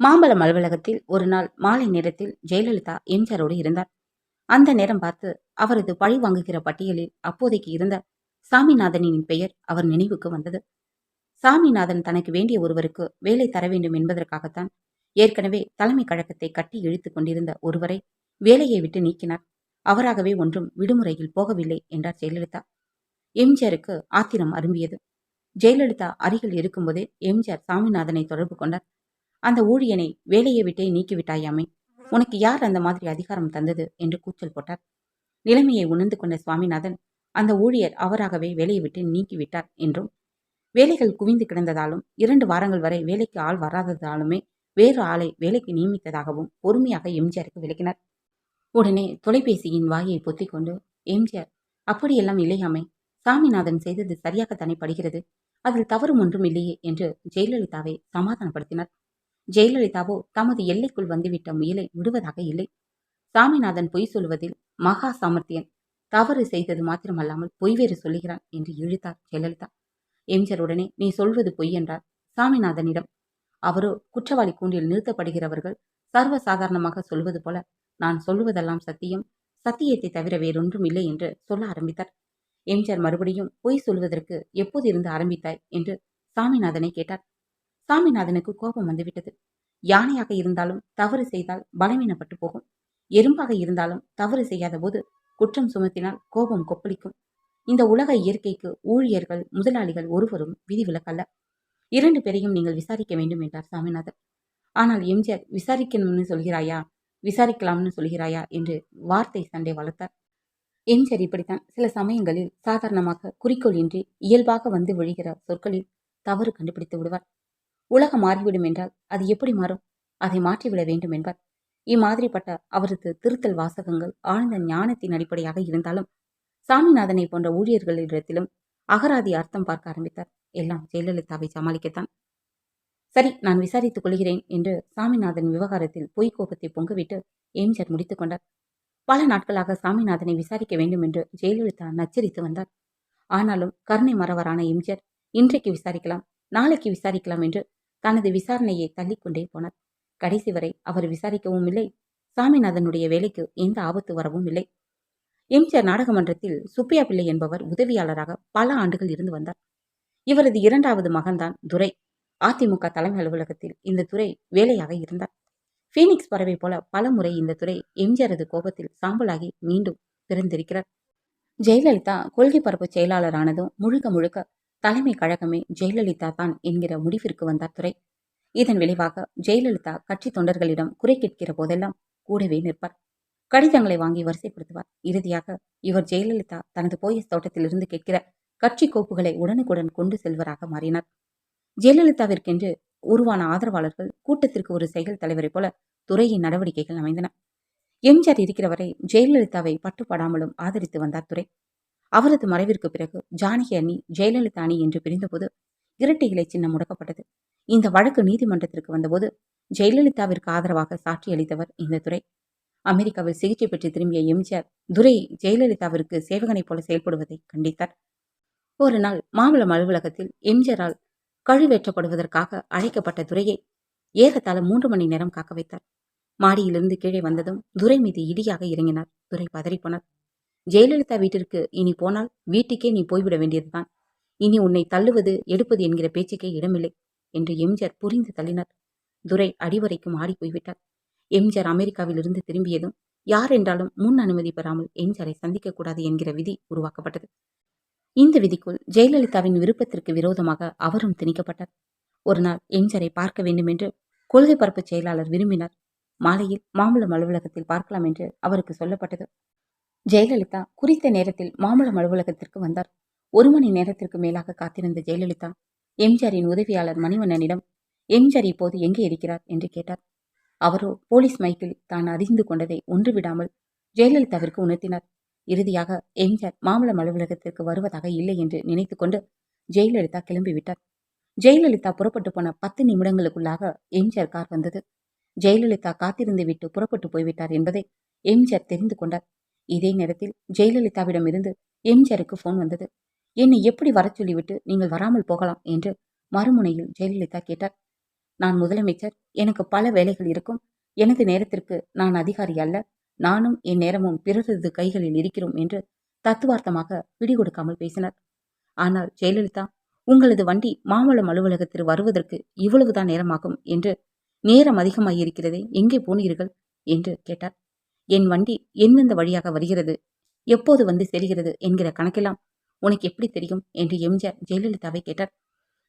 மாம்பழம் அலுவலகத்தில் ஒரு நாள் மாலை நேரத்தில் ஜெயலலிதா எம்ஜிஆரோடு இருந்தார். அந்த நேரம் பார்த்து அவரது பழி வாங்குகிற பட்டியலில் அப்போதைக்கு இருந்த சாமிநாதனின் பெயர் அவர் நினைவுக்கு வந்தது. சாமிநாதன் தனக்கு வேண்டிய ஒருவருக்கு வேலை தர வேண்டும் என்பதற்காகத்தான் ஏற்கனவே தலைமை கழகத்தை கட்டி இழுத்துக் கொண்டிருந்த ஒருவரை வேலையை விட்டு நீக்கினார். அவராகவே ஒன்றும் விடுமுறையில் போகவில்லை என்றார் ஜெயலலிதா. எம்ஜிஆருக்கு ஆத்திரம் அரும்பியது. ஜெயலலிதா அருகில் இருக்கும்போதே எம்ஜிஆர் சாமிநாதனை தொடர்பு கொண்டார். அந்த ஊழியனை வேலையை விட்டே நீக்கிவிட்டாயாமே? உனக்கு யார் அந்த மாதிரி அதிகாரம் தந்தது? என்று கூச்சல் போட்டார். நிலைமையை உணர்ந்து கொண்ட சுவாமிநாதன் அந்த ஊழியர் அவராகவே வேலையை விட்டு நீக்கிவிட்டார் என்றும் வேலைகள் குவிந்து கிடந்ததாலும் இரண்டு வாரங்கள் வரை வேலைக்கு ஆள் வராததாலுமே வேறு ஆளை வேலைக்கு நியமித்ததாகவும் பொறுமையாக எம்ஜிஆருக்கு விளக்கினார். உடனே தொலைபேசியின் வாயை பொத்திக்கொண்டு எம்ஜிஆர் அப்படியெல்லாம் இல்லையாமே? சாமிநாதன் செய்தது சரியாகத்தானே படுகிறது? அதில் தவறும் ஒன்றும் இல்லையே? என்று ஜெயலலிதாவை சமாதானப்படுத்தினார். ஜெயலலிதாவோ தமது எல்லைக்குள் வந்துவிட்ட முயலை விடுவதாக இல்லை. சாமிநாதன் பொய் சொல்வதில் மகா சாமர்த்தியன் தவறு செய்தது மாத்திரமல்லாமல் பொய் வேறு சொல்லுகிறான் என்று இழுத்தார் ஜெயலலிதா. எம்ஜிஆர் உடனே நீ சொல்வது பொய் என்றார் சாமிநாதனிடம். அவரோ குற்றவாளி கூண்டில் நிறுத்தப்படுகிறவர்கள் சர்வ சாதாரணமாக சொல்வது போல நான் சொல்வதெல்லாம் சத்தியம். சத்தியத்தை தவிர வேறொன்றும் இல்லை என்று சொல்ல ஆரம்பித்தார். எம்ஜிஆர் மறுபடியும் பொய் சொல்வதற்கு எப்போது இருந்து ஆரம்பித்தாய்? என்று சாமிநாதனை கேட்டார். சாமிநாதனுக்கு கோபம் வந்துவிட்டது. யானையாக இருந்தாலும் தவறு செய்தால் பலவீனப்பட்டு போகும். எறும்பாக இருந்தாலும் தவறு செய்யாத போது குற்றம் சுமத்தினால் கோபம் கொப்பளிக்கும். இந்த உலக இயற்கைக்கு ஊழியர்கள் முதலாளிகள் ஒருவரும் விதிவிலக்கல்ல. இரண்டு பேரையும் நீங்கள் விசாரிக்க வேண்டும் என்றார் சாமிநாதன். ஆனால் எம்ஜிஆர் விசாரிக்கணும்னு சொல்கிறாயா? விசாரிக்கலாம்னு சொல்கிறாயா? என்று வார்த்தை சண்டை வளர்த்தார். எம்ஜிஆர் இப்படித்தான் சில சமயங்களில் சாதாரணமாக குறிக்கோள் இன்றி இயல்பாக வந்து விழுகிற சொற்களில் தவறு கண்டுபிடித்து விடுவார். உலகம் மாறிவிடும் என்றால் அது எப்படி மாறும்? அதை மாற்றிவிட வேண்டும் என்பார். இம்மாதிரிப்பட்ட அவரது திருத்தல் வாசகங்கள் ஆழ்ந்த ஞானத்தின் அடிப்படையாக இருந்தாலும் சாமிநாதனை போன்ற ஊழியர்களிடத்திலும் அகராதி அர்த்தம் பார்க்க ஆரம்பித்தார். எல்லாம் ஜெயலலிதாவை சமாளிக்கத்தான். சரி நான் விசாரித்துக் கொள்கிறேன் என்று சாமிநாதன் விவகாரத்தில் பொய் கோபத்தை பொங்கவிட்டு எம்ஜிஆர் முடித்துக் கொண்டார். பல நாட்களாக சாமிநாதனை விசாரிக்க வேண்டும் என்று ஜெயலலிதா நச்சரித்து வந்தார். ஆனாலும் கருணை மறவரான எம்ஜிஆர் இன்றைக்கு விசாரிக்கலாம் நாளைக்கு விசாரிக்கலாம் என்று தனது விசாரணையை தள்ளிக்கொண்டே போனார். கடைசி வரை அவர் விசாரிக்கவும் இல்லை. சாமிநாதனுடைய வேலைக்கு எந்த ஆபத்து வரவும் இல்லை. எம்ஜிஆர் நாடகமன்றத்தில் சுப்பையா பிள்ளை என்பவர் உதவியாளராக பல ஆண்டுகள் இருந்து வந்தார். இவரது இரண்டாவது மகன்தான் துரை. அதிமுக தலைமை அலுவலகத்தில் இந்த துறை வேலையாக இருந்தார். ஃபீனிக்ஸ் பறவை போல பல முறை இந்த துறை எம்ஜிஆரது கோபத்தில் சாம்பலாகி மீண்டும் பிறந்திருக்கிறார். ஜெயலலிதா கொள்கை பரப்பு செயலாளரானதும் முழுக்க முழுக்க தலைமை கழகமே ஜெயலலிதா தான் என்கிற முடிவிற்கு வந்தார் துறை இதன் விளைவாக ஜெயலலிதா கட்சி தொண்டர்களிடம் குறை கேட்கிற போதெல்லாம் கூடவே நிற்பார். கடிதங்களை வாங்கி வரிசைப்படுத்துவார். இறுதியாக இவர் ஜெயலலிதா தனது போயஸ் தோட்டத்திலிருந்து கேட்கிற கட்சி கோப்புகளை உடனுக்குடன் கொண்டு செல்வராக மாறினார். ஜெயலலிதாவிற்கென்று உருவான ஆதரவாளர்கள் கூட்டத்திற்கு ஒரு செயல் தலைவரை போல துறையின் நடவடிக்கைகள் அமைந்தன. எம்ஜிஆர் இருக்கிற வரை ஜெயலலிதாவை பட்டுப்படாமலும் ஆதரித்து வந்தார் துறை அவரது மறைவிற்கு பிறகு ஜானகி அணி ஜெயலலிதா அணி என்று பிரிந்தபோது இரட்டை இலை சின்னம் முடக்கப்பட்டது. இந்த வழக்கு நீதிமன்றத்திற்கு வந்தபோது ஜெயலலிதாவிற்கு ஆதரவாக சாட்சி அளித்தவர் இந்த துறை அமெரிக்காவில் சிகிச்சை பெற்று திரும்பிய எம்ஜிஆர் துரை ஜெயலலிதாவிற்கு சேவகனைப் போல செயல்படுவதை கண்டித்தார். ஒரு நாள் மாம்பழம் அலுவலகத்தில் எம்ஜிஆரால் கழுவேற்றப்படுவதற்காக அழைக்கப்பட்ட துரையை ஏறத்தாழ மூன்று மணி நேரம் காக்க வைத்தார். மாடியிலிருந்து கீழே வந்ததும் துரை மீது இடியாக இறங்கினார். துரை பதறிப்போனார். ஜெயலலிதா வீட்டிற்கு இனி போனால் வீட்டுக்கே நீ போய்விட வேண்டியதுதான். இனி உன்னை தள்ளுவது எடுப்பது என்கிற பேச்சுக்கே இடமில்லை என்று எம்ஜிஆர் புரிந்து தள்ளினார். துரை அடிவரைக்கும் ஆடி போய்விட்டார். எம்ஜிஆர் அமெரிக்காவிலிருந்து திரும்பியதும் யார் என்றாலும் முன் அனுமதி பெறாமல் எம்ஜிஆரை சந்திக்கக்கூடாது என்கிற விதி உருவாக்கப்பட்டது. இந்த விதிக்குள் ஜெயலலிதாவின் விருப்பத்திற்கு விரோதமாக அவரும் திணிக்கப்பட்டார். ஒரு நாள் எம்ஜிஆரை பார்க்க வேண்டும் என்று கொள்கை பரப்பு செயலாளர் விரும்பினார். மாலையில் மாம்பழம் அலுவலகத்தில் பார்க்கலாம் என்று அவருக்கு சொல்லப்பட்டது. ஜெயலலிதா குறித்த நேரத்தில் மாம்பழம் அலுவலகத்திற்கு வந்தார். ஒரு மணி நேரத்திற்கு மேலாக காத்திருந்த ஜெயலலிதா எம்ஜிஆரின் உதவியாளர் மணிவண்ணனிடம் எம்ஜிஆர் இப்போது எங்கே இருக்கிறார்? என்று கேட்டார். அவரோ போலீஸ் மைக்கில் தான் அறிந்து கொண்டதை ஒன்று விடாமல் ஜெயலலிதாவிற்கு உணர்த்தினார். இறுதியாக எம்ஜிஆர் மாம்பழம் அலுவலகத்திற்கு வருவதாக இல்லை என்று நினைத்துக்கொண்டு ஜெயலலிதா கிளம்பிவிட்டார் ஜெயலலிதா புறப்பட்டு போன பத்து நிமிடங்களுக்குள்ளாக எம்ஜிஆர் கார் வந்தது. ஜெயலலிதா காத்திருந்து விட்டு புறப்பட்டு போய்விட்டார் என்பதை எம்ஜிஆர் தெரிந்து கொண்டார். இதே நேரத்தில் ஜெயலலிதாவிடமிருந்து எம்ஜிஆருக்கு போன் வந்தது. என்னை எப்படி வரச் சொல்லிவிட்டு நீங்கள் வராமல் போகலாம்? என்று மறுமுனையில் ஜெயலலிதா கேட்டார். நான் முதலமைச்சர். எனக்கு பல வேலைகள் இருக்கும். எனது நேரத்திற்கு நான் அதிகாரி அல்ல. நானும் என் நேரமும் பிறரது கைகளில் இருக்கிறோம் என்று தத்துவார்த்தமாக பிடி கொடுக்காமல் பேசினார். ஆனால் ஜெயலலிதா உங்களது வண்டி மாமல்லம் அலுவலகத்தில் வருவதற்கு இவ்வளவுதான் நேரமாகும் என்று நேரம் அதிகமாயிருக்கிறதே எங்கே போனீர்கள்? என்று கேட்டார். என் வண்டி எந்தெந்த வழியாக வருகிறது? எப்போது வந்து செல்கிறது என்கிற கணக்கெல்லாம் உனக்கு எப்படி தெரியும்? என்று எம்ஜிஆர் ஜெயலலிதாவை கேட்டார்.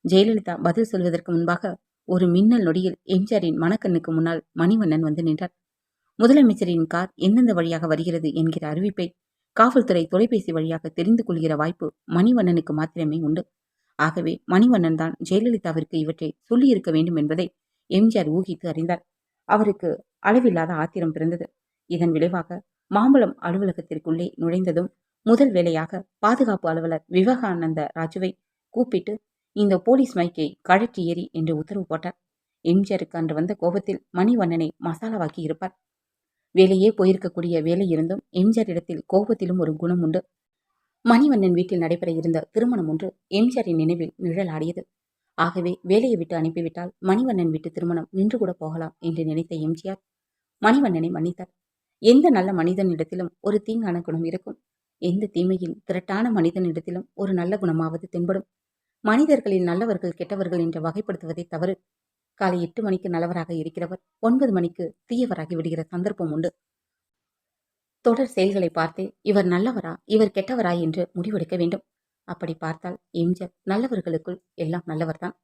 ஜெயலலிதா பதில் சொல்வதற்கு முன்பாக ஒரு மின்னல் நொடியில் எம்ஜிஆரின் மணக்கண்ணுக்கு முன்னால் மணிவண்ணன் வந்து நின்றார். முதலமைச்சரின் கார் எந்தெந்த வழியாக வருகிறது என்கிற அறிவிப்பை காவல்துறை தொலைபேசி வழியாக தெரிந்து கொள்கிற வாய்ப்பு மணிவண்ணனுக்கு மாத்திரமே உண்டு. ஆகவே மணிவண்ணன் தான் ஜெயலலிதாவிற்கு இவற்றை சொல்லியிருக்க வேண்டும் என்பதை எம்ஜிஆர் ஊகித்து அறிந்தார். அவருக்கு அளவில்லாத ஆத்திரம் பிறந்தது. இதன் விளைவாக மாம்பழம் அலுவலகத்திற்குள்ளே நுழைந்ததும் முதல் வேலையாக பாதுகாப்பு அலுவலர் விவேகானந்த ராஜுவை கூப்பிட்டு இந்த போலீஸ் மைக்கை கழற்றி ஏறி என்று உத்தரவு போட்டார். எம்ஜிஆருக்கு அன்று வந்த கோபத்தில் மணிவண்ணனை மசாலாவாக்கி இருப்பார். வேலையே போயிருக்கக்கூடிய வேலை இருந்தும் எம்ஜிஆர் இடத்தில் கோபத்திலும் ஒரு குணம் உண்டு. மணிவண்ணன் வீட்டில் நடைபெற இருந்த திருமணம் ஒன்று எம்ஜிஆரின் நினைவில் நிழலாடியது. ஆகவே வேலையை விட்டு அனுப்பிவிட்டால் மணிவண்ணன் வீட்டு திருமணம் நின்று கூட போகலாம் என்று நினைத்த எம்ஜிஆர் மணிவண்ணனை மன்னித்தார். எந்த நல்ல மனிதனிடத்திலும் ஒரு தீங்கான குணம் இருக்கும். எந்த தீமையில் திரட்டான மனிதனிடத்திலும் ஒரு நல்ல குணமாவது தென்படும். மனிதர்களில் நல்லவர்கள் கெட்டவர்கள் என்று வகைப்படுத்துவதை தவறு. காலை எட்டு மணிக்கு நல்லவராக இருக்கிறவர் ஒன்பது மணிக்கு தீயவராகி விடுகிற சந்தர்ப்பம் உண்டு. தொடர் செயல்களை பார்த்தே இவர் நல்லவரா இவர் கெட்டவரா என்று முடிவெடுக்க வேண்டும். அப்படி பார்த்தால் எம்ஜிஆர் நல்லவர்களுக்குள் எல்லாம் நல்லவர்தான்.